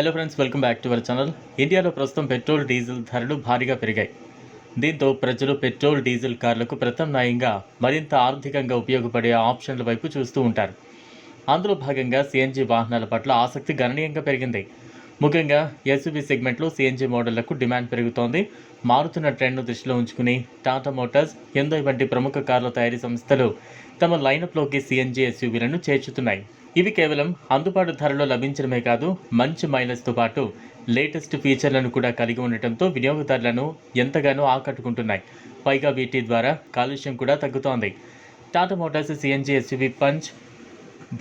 Hello friends welcome back to our channel ఇండియాలో ప్రస్తుతం petrol diesel ధరలు భారీగా పెరిగాయి. దీంతో ప్రజలు పెట్రోల్ డీజిల్ కార్లకు ప్రత్యామ్నాయంగా మరింత ఆర్థికంగా ఉపయోగపడే ఆప్షన్ల వైపు చూస్తూ ఉంటారు. అందులో భాగంగా సిఎన్జి వాహనాల పట్ల ఆసక్తి గణనీయంగా పెరిగింది. ముఖ్యంగా ఎస్యూవీ సెగ్మెంట్లో సిఎన్జీ మోడళ్ళకు డిమాండ్ పెరుగుతోంది. మారుతున్న ట్రెండ్ను దృష్టిలో ఉంచుకుని టాటా మోటార్స్ ఎందో వంటి ప్రముఖ కార్ల తయారీ సంస్థలు తమ లైనప్లోకి సిఎన్జి ఎస్యూవీలను చేర్చుతున్నాయి. ఇవి కేవలం అందుబాటు ధరలో లభించడమే కాదు మంచి మైలేజ్తో పాటు లేటెస్ట్ ఫీచర్లను కూడా కలిగి ఉండటంతో వినియోగదారులను ఎంతగానో ఆకట్టుకుంటున్నాయి. పైగా వీటి ద్వారా కాలుష్యం కూడా తగ్గుతోంది. Tata Motors CNG SUV Punch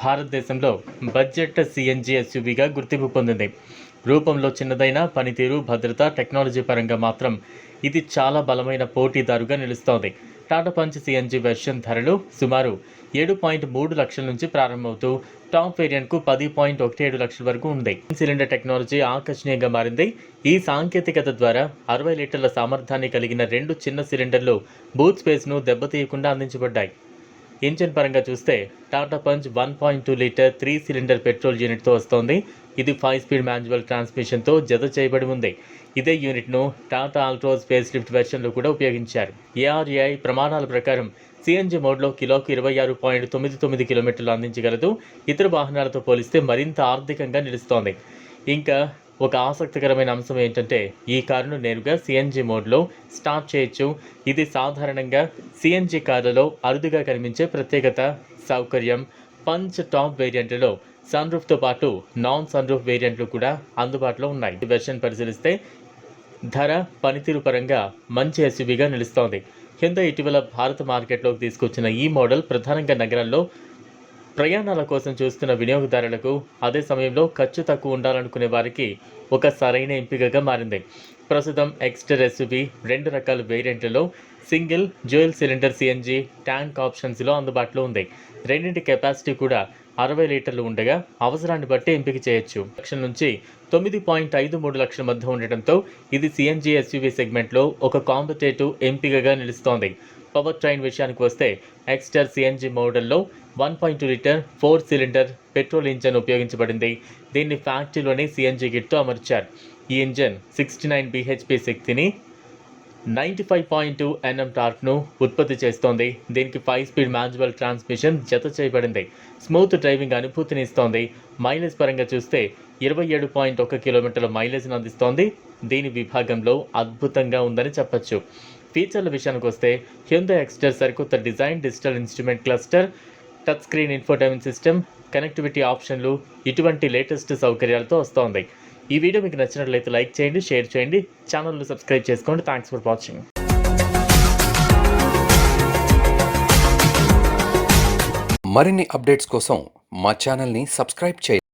భారతదేశంలో బడ్జెట్ సిఎన్జి ఎస్యూవీగా గుర్తింపు పొందింది. రూపంలో చిన్నదైన పనితీరు భద్రత టెక్నాలజీ పరంగా మాత్రం ఇది చాలా బలమైన పోటీదారుగా నిలుస్తోంది. టాటా పంచ్ సిఎన్జి వెర్షన్ ధరలు సుమారు ఏడు పాయింట్ మూడు లక్షల నుంచి ప్రారంభమవుతూ టాప్ వేరియంట్కు పది పాయింట్ ఒకటి ఏడు లక్షల వరకు ఉంది. సిలిండర్ టెక్నాలజీ ఆకర్షణీయంగా మారింది. ఈ సాంకేతికత ద్వారా అరవై లీటర్ల సామర్థ్యాన్ని కలిగిన రెండు చిన్న సిలిండర్లు బూత్ స్పేస్ను దెబ్బతీయకుండా అందించబడ్డాయి. ఇంజిన్ పరంగా చూస్తే Tata Punch one point two litre three cylinder petrol యూనిట్తో వస్తోంది. ఇది ఫైవ్ స్పీడ్ మాన్యువల్ ట్రాన్స్మిషన్తో జత చేయబడి ఉంది. ఇదే యూనిట్ను టాటా ఆల్ట్రోజ్ ఫేస్ లిఫ్ట్ వెర్షన్లో కూడా ఉపయోగించారు. ఏఆర్ఏఐ ప్రమాణాల ప్రకారం సిఎన్జి మోడ్లో కిలోకి ఇరవై ఆరు పాయింట్ తొమ్మిది తొమ్మిది కిలోమీటర్లు అందించగలదు. ఇతర వాహనాలతో పోలిస్తే మరింత ఆర్థికంగా నిలుస్తోంది. ఇంకా ఒక ఆసక్తికరమైన అంశం ఏంటంటే ఈ కారును నేరుగా సిఎన్జి మోడ్లో స్టార్ట్ చేయొచ్చు. ఇది సాధారణంగా సిఎన్జి కార్లలో అరుదుగా కనిపించే ప్రత్యేకత సౌకర్యం. పంచ్ టాప్ వేరియంట్లో సన్ రూఫ్తో పాటు నాన్ సన్ రూఫ్ వేరియంట్లు కూడా అందుబాటులో ఉన్నాయి. ఈ వెర్షన్ పరిశీలిస్తే ధర పనితీరు పరంగా మంచి ఎస్యూబీగా నిలుస్తోంది. కింద ఇటీవల భారత మార్కెట్లోకి తీసుకొచ్చిన ఈ మోడల్ ప్రధానంగా నగరాల్లో ప్రయాణాల కోసం చూస్తున్న వినియోగదారులకు అదే సమయంలో ఖర్చు తక్కువ ఉండాలనుకునే వారికి ఒక సరైన ఎంపికగా మారింది. ప్రస్తుతం ఎక్స్టర్ ఎస్యూవీ రెండు రకాల వేరియంట్లలో single dual cylinder CNG tank ఆప్షన్స్లో అందుబాటులో ఉంది. రెండింటి కెపాసిటీ కూడా అరవై లీటర్లు ఉండగా అవసరాన్ని బట్టి ఎంపిక చేయొచ్చు. లక్షల నుంచి తొమ్మిది పాయింట్ ఐదు మూడు లక్షల మధ్య ఉండటంతో ఇది సిఎన్జి ఎస్యూవీ సెగ్మెంట్లో ఒక కాంపిటేటివ్ ఎంపికగా నిలుస్తోంది. పవర్ ట్రైన్ విషయానికి వస్తే ఎక్స్టర్ సిఎన్జి మోడల్లో one point two litre four cylinder petrol engine ఉపయోగించబడింది. దీన్ని ఫ్యాక్టరీలోని సిఎన్జి కిట్తో అమర్చారు. ఈ ఇంజన్ సిక్స్టీ నైన్ బీహెచ్పి శక్తిని ninety five point two Nm టార్క్ను ఉత్పత్తి చేస్తోంది. దీనికి ఫైవ్ స్పీడ్ మాన్యువల్ ట్రాన్స్మిషన్ జత చేయబడింది. స్మూత్ డ్రైవింగ్ అనుభూతిని ఇస్తోంది. మైలేజ్ పరంగా చూస్తే ఇరవై ఏడు పాయింట్ ఒక కిలోమీటర్ల మైలేజ్ను అందిస్తోంది. దీని విభాగంలో అద్భుతంగా ఉందని చెప్పొచ్చు. ఫీచర్ల విషయానికి వస్తే హ్యుందా ఎక్స్టర్ సరికొత్త design digital instrument cluster touch screen infotainment system connectivity ఆప్షన్లు ఇటువంటి లేటెస్ట్ సౌకర్యాలతో వస్తోంది. ఈ వీడియో మీకు నచ్చినట్లయితే లైక్ చేయండి షేర్ చేయండి ఛానల్ను సబ్స్క్రైబ్ చేసుకోండి. థ్యాంక్స్ ఫర్ వాచింగ్ మరిన్ని అప్డేట్స్ కోసం మా ఛానల్ని సబ్స్క్రైబ్ చేయండి.